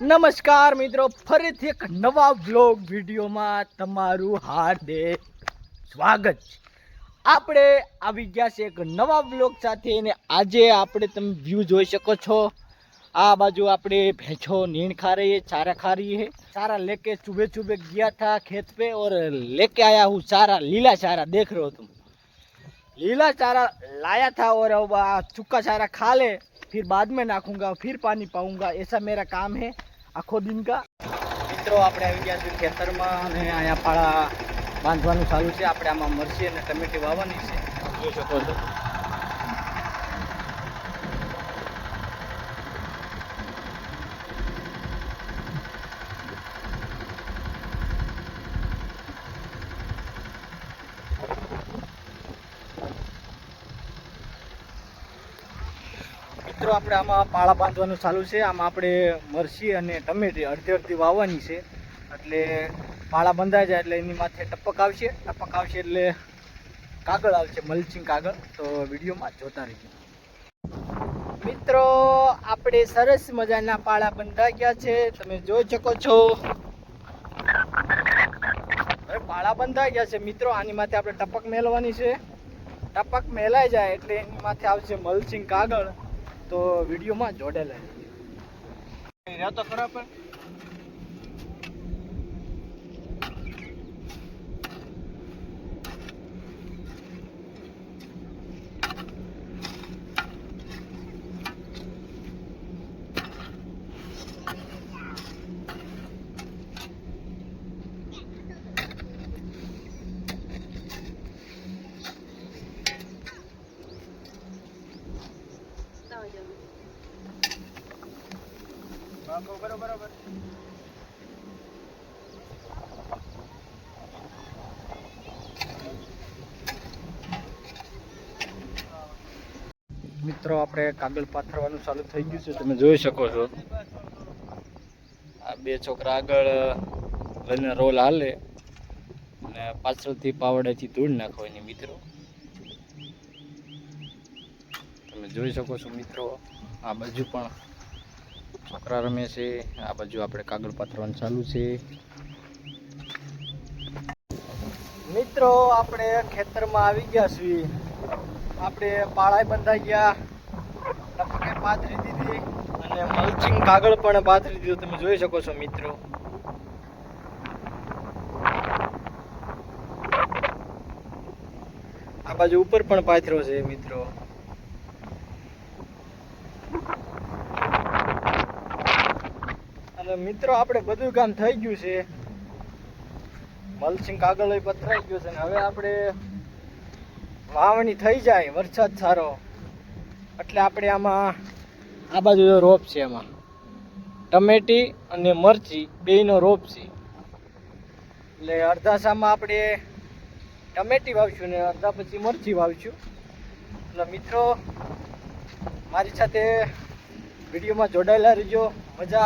નમસ્કાર મિત્રો ફરીથી એક નવા વ્લોગ વિડીયોમાં તમારું હાર્દિક સ્વાગત છે આપણે આવી ગયા છે એક નવા વ્લોગ સાથે અને આજે આપણે તમે વ્યૂ જોઈ શકો છો આ બાજુ આપણે ભેંસો નીણ खा रही है चारा खा रही है चारा लेके सुबह सुबह गया था खेत पे और लेके आया हूँ चारा लीला चारा देख रहे हो तुम लीला चारा लाया था और अब आ सूखा चारा खा ले फिर बाद में नाखूंगा फिर पानी पाऊंगा ऐसा मेरा काम है આખો દિન કા? મિત્રો આપણે આવી ગયા છીએ ખેતરમાં અને અહીંયા પાળા બાંધવાનું ચાલુ છે. આપણે આમાં મરસી અને ટમેટી વાવવાની છે. જોઈ શકો છો. મિત્રો, આપણે આમાં પાળા બાંધવાનું ચાલુ છે. આમાં આપણે મરચી અને ટમેટી અડધી અડધી વાવવાની છે. એટલે પાળા બંધાઈ જાય એટલે એની માથે ટપક આવશે. ટપક આવશે એટલે કાગળ આવશે, મલ્ચિંગ કાગળ. તો વિડીયોમાં જોતા રહીજો. મિત્રો, આપણે સરસ મજાના પાળા બંધાઈ ગયા છે. તમે જોઈ શકો છો. પાળા બંધાઈ ગયા છે. મિત્રો, આની માથે આપણે ટપક મેલવાની છે. ટપક મેલાઈ જાય એટલે એની માથે આવશે મલ્ચિંગ કાગળ. તો વિડીયોમાં જોડેલા રહેતો ખરા પણ. મિત્રો, આપણે કાગળ પાથરવાનું ચાલુ થઈ ગયું છે, તમે જોઈ શકો છો. આ બે છોકરા આગળ લઈને રોલ હાલે. અને પાછળથી પાવડાથી ધૂળ નાખો એની મિત્રો. તમે જોઈ શકો છો મિત્રો, આ બાજુ પણ છોકરા રમે છે. આ બાજુ આપણે કાગળ પાથરવાનું ચાલુ છે. મિત્રો, આપણે ખેતરમાં આવી ગયા છીએ. આપણે પાળાય બંધાઈ ગયા. ટપકે પાથરી દીધી અને મલ્ચિંગ કાગળ પણ પાથરી દીધું. તમે જોઈ શકો છો, મિત્રો. આ બાજુ ઉપર પણ પાથરો છે, મિત્રો. મિત્રો, આપણે બધું કામ થઈ ગયું છે. મલસિંગ કાગળ પથરાઈ ગયું છે ને હવે આપણે વાવણી થઈ જાય, વરસાદ સારો. એટલે આપણે આમાં, આ બાજુ રોપ છે એમાં ટમેટી અને મરચી બેયનો રોપ છે. એટલે અડધા સામાં આપણે ટમેટી વાવશું ને અડધા પછી મરચી વાવશું. એટલે મિત્રો, મારી સાથે વિડીયોમાં જોડાયેલા રહેજો. મજા